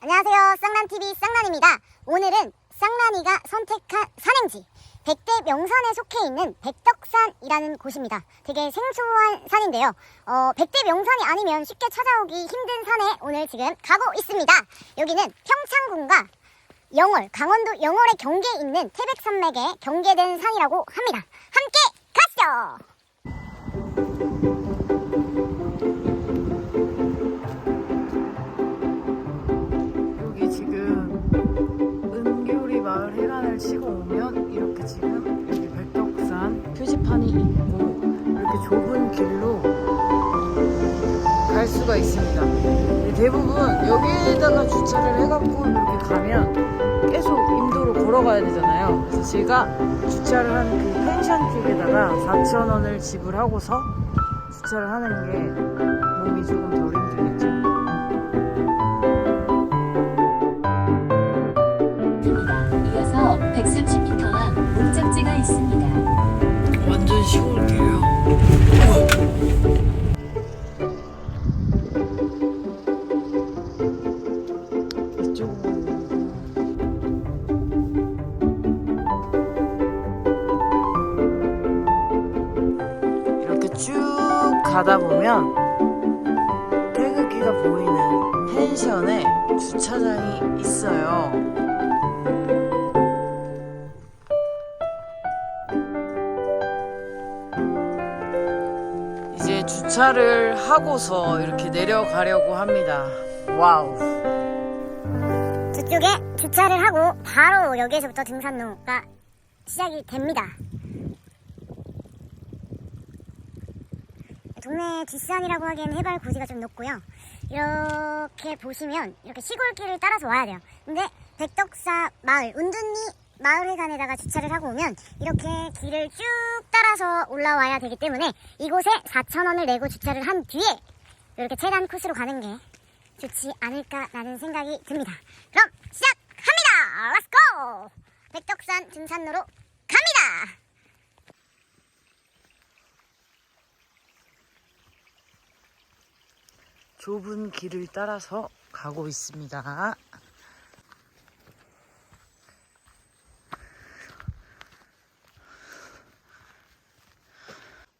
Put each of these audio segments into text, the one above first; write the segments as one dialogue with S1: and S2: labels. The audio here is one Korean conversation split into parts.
S1: 안녕하세요. 쌍란TV 쌍란입니다. 오늘은 쌍란이가 선택한 산행지 백대 명산에 속해 있는 백덕산이라는 곳입니다. 되게 생소한 산인데요. 어, 백대 명산이 아니면 쉽게 찾아오기 힘든 산에 오늘 지금 가고 있습니다. 여기는 평창군과 영월, 강원도 영월의 경계에 있는 태백산맥에 경계된 산이라고 합니다. 함께 가시죠!
S2: 표지판이 있고 이렇게 좁은 길로 갈 수가 있습니다. 근데 대부분 여기에다가 주차를 해갖고 이렇게 가면 계속 인도로 걸어가야 되잖아요. 그래서 제가 주차를 한 그 펜션 쪽에다가 4,000원을 지불하고서 주차를 하는 게 몸이 조금 덜 힘들겠죠.
S3: 이어서 130m
S2: 쭉 가다 보면 태극기가 보이는 펜션에 주차장이 있어요. 이제 주차를 하고서 이렇게 내려가려고 합니다. 와우.
S1: 저쪽에 주차를 하고 바로 여기에서부터 등산로가 시작이 됩니다. 동네 뒷산이라고 하기엔 해발 고지가 좀 높고요. 이렇게 보시면 이렇게 시골길을 따라서 와야 돼요. 근데 백덕사 마을, 운둔리 마을회관에다가 주차를 하고 오면 이렇게 길을 쭉 따라서 올라와야 되기 때문에 이곳에 4,000원을 내고 주차를 한 뒤에 이렇게 최단 코스로 가는 게 좋지 않을까라는 생각이 듭니다. 그럼 시작합니다. 렛츠고! 백덕산 등산로로 갑니다.
S2: 좁은 길을 따라서 가고 있습니다.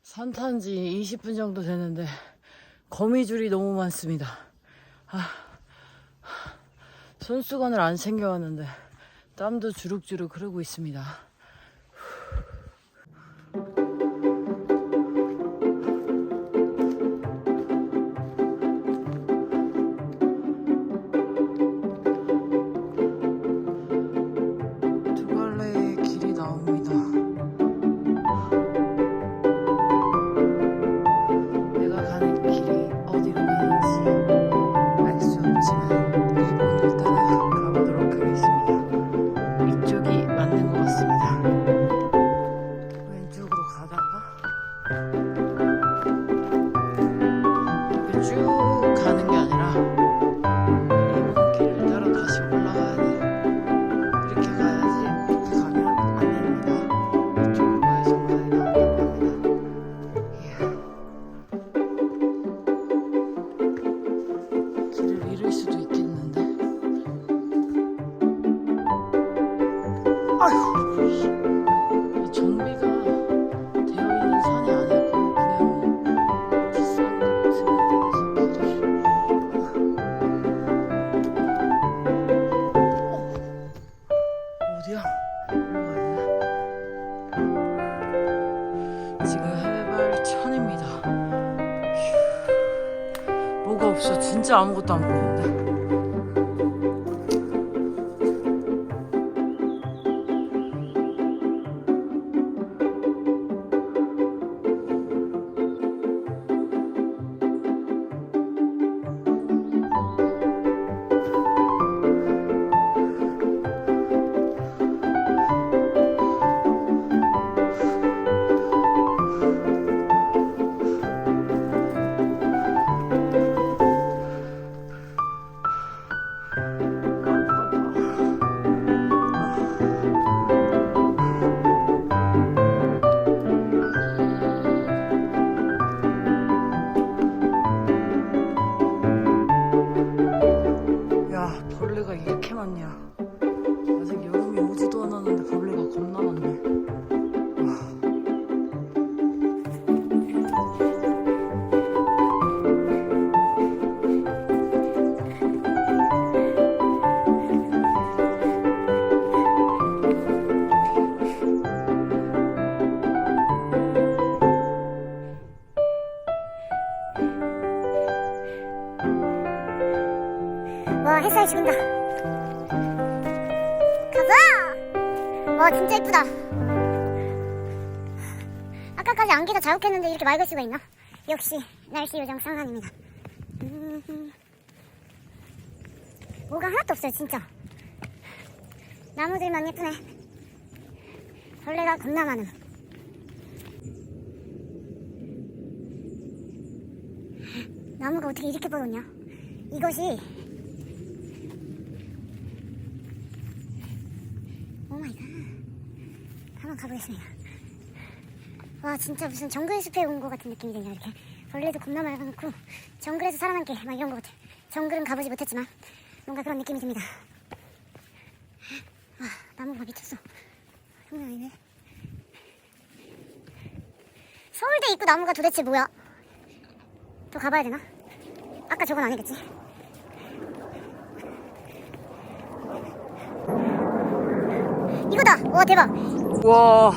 S2: 산 탄 지 20분 정도 됐는데 거미줄이 너무 많습니다. 아, 손수건을 안 챙겨왔는데 땀도 주룩주룩 흐르고 있습니다. 진짜 아무것도 안 보이는
S4: 죽인다. 가자! 와 진짜 이쁘다. 아까까지 안개가 자욱했는데 이렇게 맑을 수가 있나? 역시 날씨 요정 상한입니다. 음. 뭐가 하나도 없어요 진짜. 나무들만 예쁘네. 벌레가 겁나 많음. 나무가 어떻게 이렇게 뻗었냐? 이것이 오마이갓 한번 가보겠습니다 와 진짜 무슨 정글 숲에 온 것 같은 느낌이 드네요 이렇게 벌레도 겁나 많고 정글에서 살아남게 막 이런 것 같아 정글은 가보지 못했지만 뭔가 그런 느낌이 듭니다 와 나무가 미쳤어 장난 아니네 서울대 입구 나무가 도대체 뭐야 더 가봐야 되나? 아까 저건 아니겠지? 이거다! 와 대박!
S2: 와.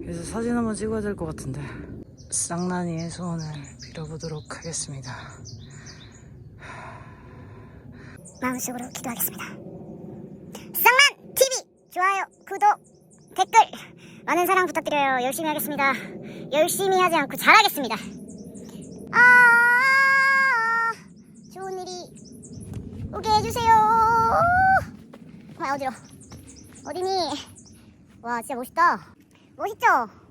S2: 그래서 사진 한번 찍어야 될 것 같은데 쌍난이의 소원을 빌어보도록 하겠습니다.
S4: 마음속으로 기도하겠습니다. 쌍난 TV 좋아요, 구독, 댓글 많은 사랑 부탁드려요. 열심히 하겠습니다. 열심히 하지 않고 잘하겠습니다. 아 좋은 일이 오게 해주세요. 아 어지러. 어디니? 와 진짜 멋있다. 멋있죠?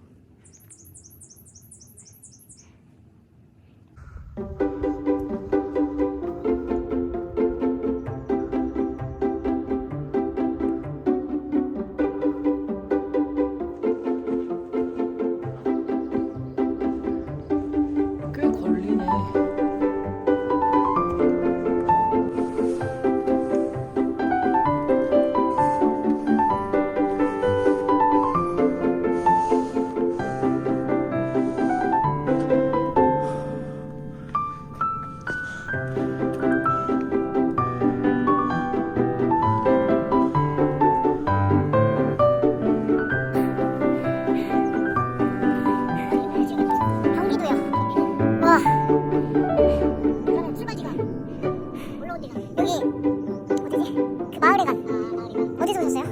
S4: 여기 어디지? 그 마을에 간. 아. 어디서 오셨어요?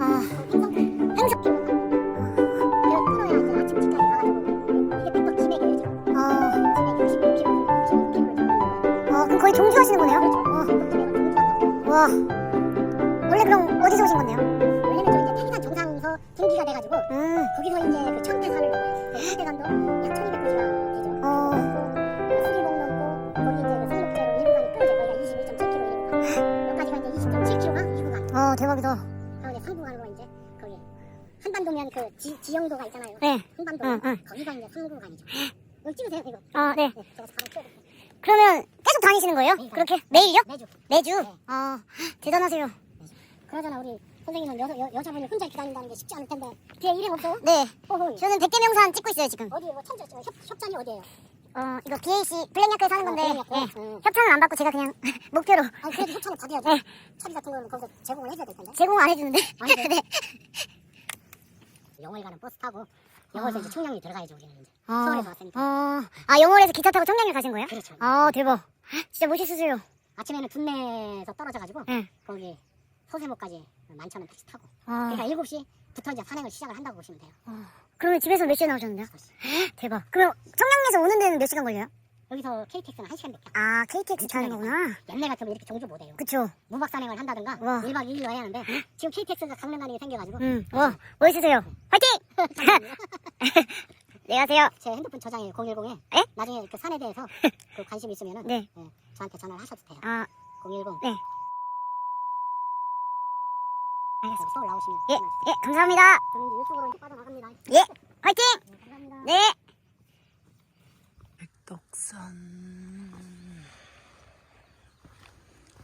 S4: 아, 행성. 행성. 그 끊어야 이제 아침 집까지 가가지고 이게 백덕 기맥이 되죠. 어. 기맥이 16km, 16km. 어, 그럼 거의 종주 하시는 거네요? 어. 와. 원래 그럼 어디서 오신 건데요? 원래는 저 이제 태기산 정상에서 등기가 돼가지고 음. 거기서 이제 그 천대산을 넘어요. 그 천대산도 약 1200km가 간. 어 대박이다. 그리고 이제 상구간으로 이제 거기 한반도면 그 지, 지영도가 있잖아요.
S1: 네.
S4: 한반도
S1: 응, 응.
S4: 거기가 이제 상구간이죠. 여기 찍으세요 이거.
S1: 아, 네.
S4: 네, 저거 바로 찍어볼게요.
S1: 그러면 계속 다니시는 거예요?
S4: 네,
S1: 그렇게? 매일요?
S4: 매주.
S1: 매주?
S4: 네.
S1: 아, 대단하세요.
S4: 그러잖아 우리 선생님은 여, 여, 여자분이 혼자 이렇게 다닌다는 게 쉽지 않을 텐데 뒤에 일행 없어요?
S1: 네.
S4: 어허.
S1: 저는 백대명산 찍고 있어요, 지금.
S4: 어디 뭐 천재 저 협, 협찬이 어디예요?
S1: 어, 이거 BAC 블랙야크에서 하는 건데,
S4: 어, 블랙야크.
S1: 네.
S4: 응.
S1: 협찬은 안 받고 제가 그냥 목표로
S4: 아니 그래도 협찬을 받아야죠.
S1: 네.
S4: 차비 같은 거는 거기서 제공을 해줘야 될 텐데.
S1: 제공 안 해주는데.
S4: 아니, 네.
S1: 네.
S4: 영월 가는 버스 타고 영월에서 이제 청량리 들어가야죠 우리는 이제
S1: 아,
S4: 서울에서 왔으니까.
S1: 어, 아, 영월에서 기차 타고 청량리 가신 거예요?
S4: 그렇죠.
S1: 아, 대박. 진짜 멋있으세요.
S4: 아침에는 둔내에서 떨어져가지고
S1: 네.
S4: 거기 서세모까지 만천원 택시 타고.
S1: 아,
S4: 그러니까 7시부터 이제 산행을 시작을 한다고 보시면 돼요.
S1: 그러면 집에서 몇 시에 나오셨는데요? 대박. 그럼 청량리에서 오는 데는 몇 시간 걸려요?
S4: 여기서 KTX는 1시간 밖에 안
S1: 아, KTX 타는 거구나.
S4: 옛날 같으면 이렇게 종주 못해요.
S1: 그쵸.
S4: 무박 산행을 한다든가
S1: 와.
S4: 1박 2일로 해야 하는데 지금 KTX가 강릉 가는 게 생겨가지고
S1: 응. 와, 멋있으세요. 화이팅! 네, 하세요.
S4: 제 핸드폰 저장해요 010에
S1: 에?
S4: 나중에 그 산에 대해서 그 관심 있으면은
S1: 네.
S4: 예, 저한테 전화를 하셔도 돼요
S1: 아,
S4: 010
S1: 네.
S4: 알겠습니다 서울 나오시면
S1: 예. 예, 감사합니다.
S4: 저는 이제 유튜브로 이제 빠져나갑니다
S1: 예, 화이팅!
S4: 네, 감사합니다
S1: 네.
S2: 백덕산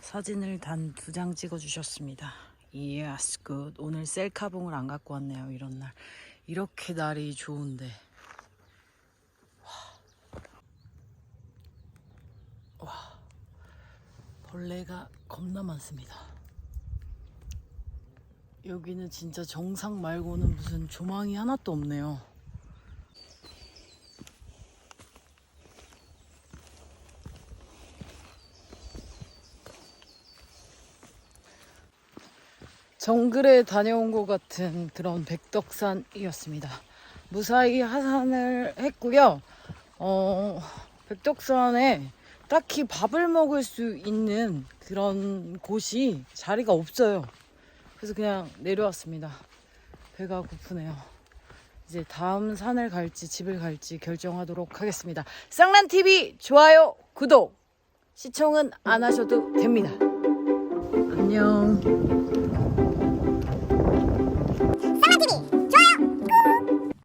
S2: 사진을 단 두 장 찍어 주셨습니다. 예스 굿. 오늘 셀카봉을 안 갖고 왔네요. 이런 날. 이렇게 날이 좋은데. 와. 와. 벌레가 겁나 많습니다. 여기는 진짜 정상 말고는 무슨 조망이 하나도 없네요. 정글에 다녀온 것 같은 그런 백덕산이었습니다. 무사히 하산을 했고요. 어, 백덕산에 딱히 밥을 먹을 수 있는 그런 곳이 자리가 없어요. 그래서 그냥 내려왔습니다. 배가 고프네요. 이제 다음 산을 갈지 집을 갈지 결정하도록 하겠습니다. 쌍란TV 좋아요, 구독, 시청은 안 하셔도 됩니다. 안녕.